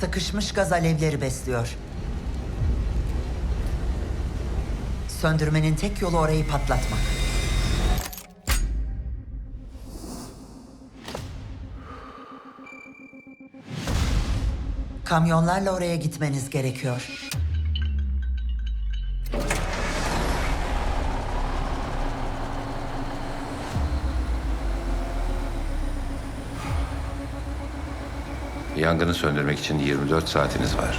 Sıkışmış gaz alevleri besliyor. Söndürmenin tek yolu orayı patlatmak. Kamyonlarla oraya gitmeniz gerekiyor. Yangını söndürmek için 24 saatiniz var.